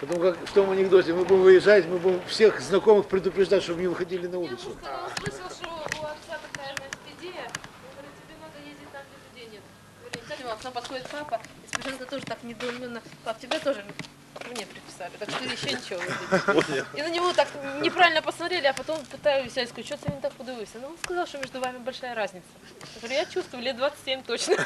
Потому как в том анекдоте мы будем выезжать, мы будем всех знакомых предупреждать, чтобы не выходили на Я улицу. ему сказала, слышал, что у отца такая, значит, идея. Он говорит, тебе надо ездить там, где людей нет. Говорит, кстати, к нам подходит папа, и Спиженко тоже так недоуменно. Пап, тебя тоже мне приписали, так что еще ничего. вроде». И на него так неправильно посмотрели, а потом пытаюсь, я говорю, что ты не так подивився? Ну, он сказал, что между вами большая разница. Я говорю, я чувствую, лет 27 точно.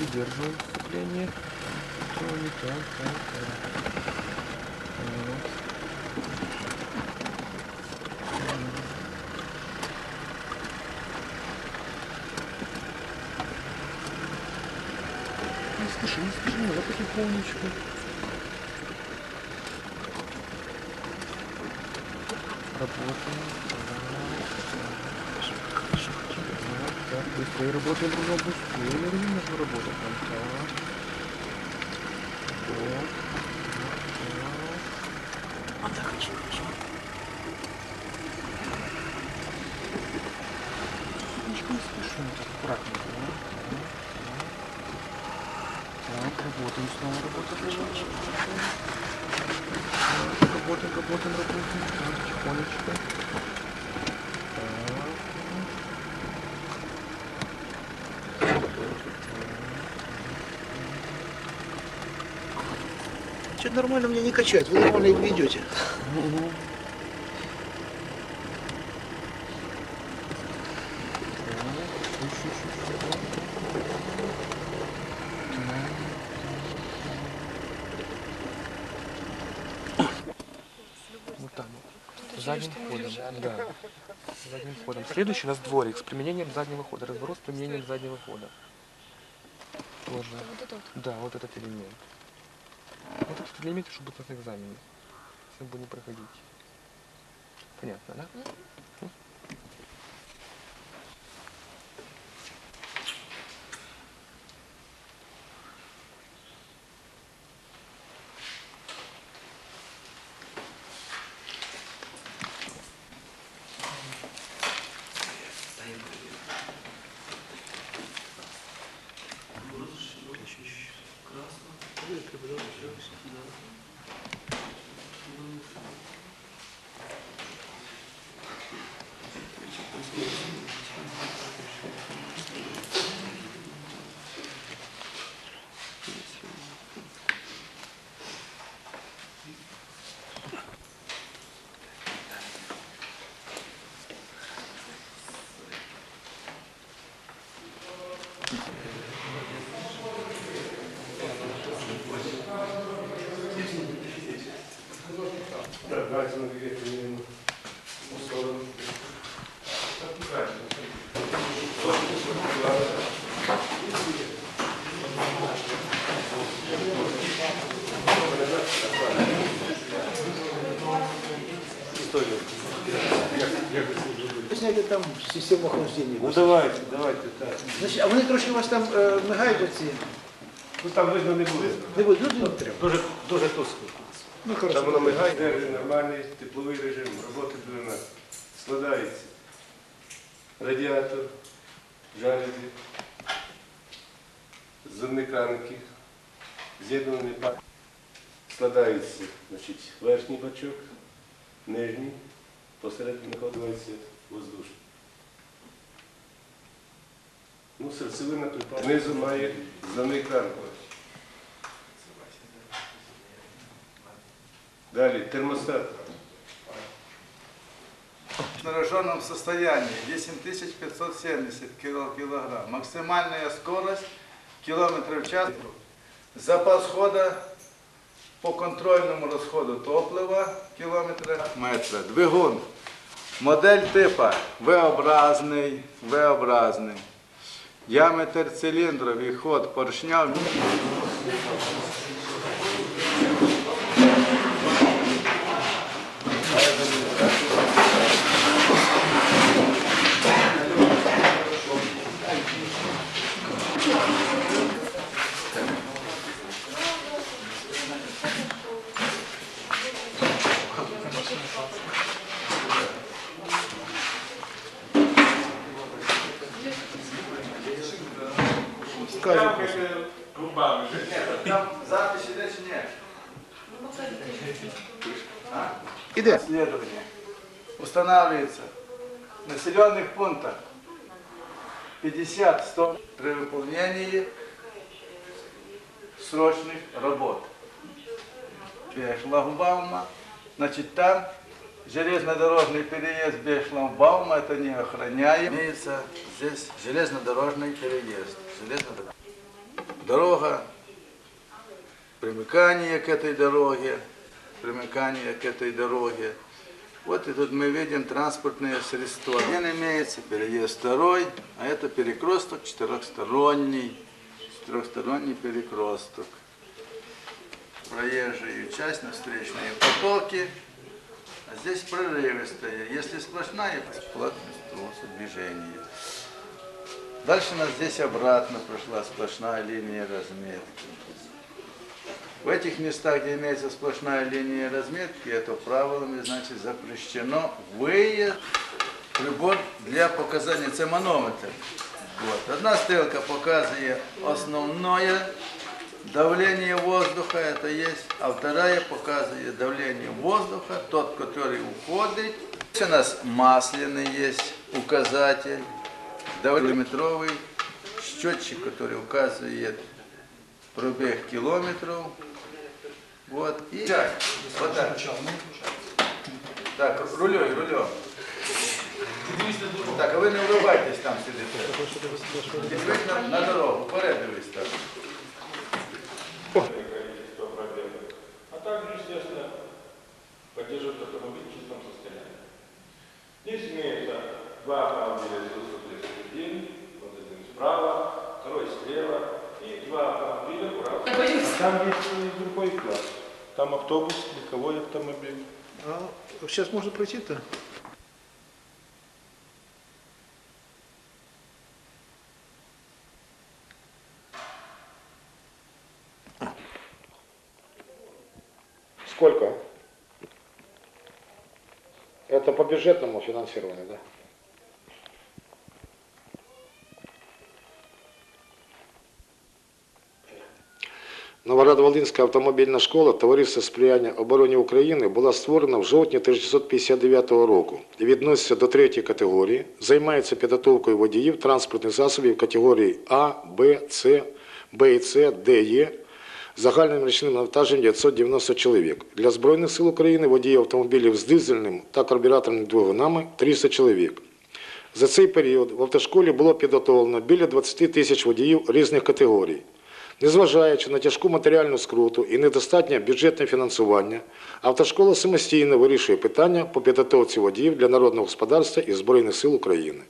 Придерживаем сцепление. Что не так, так, так. Вот. Не спеши, не спеши, давай потихонечку. Работаем. Так, так, быстрее работаем, друга, быстрее. Нужно работать нам. Так. Вот. А так, хорошо, хорошо. Ничего не спешим, так аккуратненько. Так, работаем снова, работаем, работаем. Работаем, работаем, работаем. Так, тихонечко. Так. Что нормально меня не качать, вы нормально их ведете. Вот. Задним ходом. Да. Задним ходом. Следующий у нас дворик с применением заднего хода. Разворот с применением заднего хода. Тоже. Вот это вот. Да, вот этот элемент. Вот этот элемент, чтобы на экзамене. Если будем проходить. Понятно, да? distribuidor de jogos que não. нові мінімум особи. Историю. Починайте там систему охлаждения. Ну давайте, давайте, так. Значить, а вони трошки вас там е, мигають оці. Ну там видно не буде. Не буде, ну, не треба. Дуже, дуже тускло. Ну, Там воно мигає, держить нормальний тепловий режим, роботи у нас. Складається. Радіатор, жалюзі, зерниканки, з'єднаний пак. Складається значить, верхній бачок, нижній, посередині знаходиться воздушний. Ну, серцевина припала. Знизу має зливний Далі, термостат. В снаряженном состоянии 10570 кило- килограмм. Максимальная скорость километров в час. Запас хода по контрольному розходу топлива кілометра метра. Двигун. Модель типа V-образний, V-образний. Діаметр циліндрів і ход поршня Іде. Исследование. Устанавливается в населенных пунктах 50-100 при выполнении срочных работ. Без шлагбаума. Значит, там железнодорожный переезд без шлагбаума, это не охраняем. Имеется здесь железнодорожный переезд. Железнодорожный. Дорога, примыкание к этой дороге, примыкание к этой дороге. Вот и тут мы видим транспортные средства. Один имеется переезд второй, а это перекресток четырехсторонний. Четырехсторонний перекресток. Проезжую часть на встречные потоки. А здесь прерывистая. Если сплошная, плотность полоса движения. Дальше у нас здесь обратно прошла сплошная линия разметки. В этих местах, где имеется сплошная линия разметки, это правилами, значит, запрещено выезд, прибор для показания, це манометр. Вот. Одна стрелка показывает основное давление воздуха, это есть, а вторая показывает давление воздуха, тот, который уходит. Здесь у нас масляный есть указатель, довольнометровый счетчик, который указывает пробег километров. Вот. И вот так. Так, рулей, рулем. Так, а ви не вривайтесь там сидите. Дивись на, на дорогу, вперед дивись так. А также, естественно, поддерживать автомобиль в чистом состоянии. Здесь имеется два автомобиля ЗИЛ-131, вот один справа, второй слева, и два автомобиля управа. А там есть и другой класс. Там автобус, легковой автомобиль. А зараз можна пройти-то? Сколько? Это по бюджетному финансированию, да? Новоград-Волинська автомобільна школа Товариства сприяння обороні України була створена в жовтні 1959 року і відноситься до третьої категорії, займається підготовкою водіїв транспортних засобів категорії А, Б, С, Б і С, Д, Е, загальним річним навантаженням 990 чоловік. Для Збройних сил України водії автомобілів з дизельним та карбюраторними двигунами 300 чоловік. За цей період в автошколі було підготовлено біля 20 тисяч водіїв різних категорій. Незважаючи на тяжку матеріальну скруту і недостатнє бюджетне фінансування, автошкола самостійно вирішує питання по підготовці водіїв для народного господарства і Збройних сил України.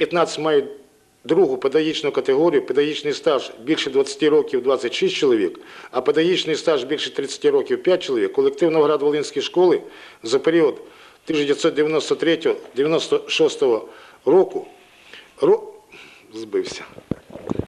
15 мають другу педагогічну категорію, педагогічний стаж більше 20 років 26 чоловік, а педагогічний стаж більше 30 років 5 чоловік, колектив Новоград-Волинської школи за період 1993-96 року ро... збився.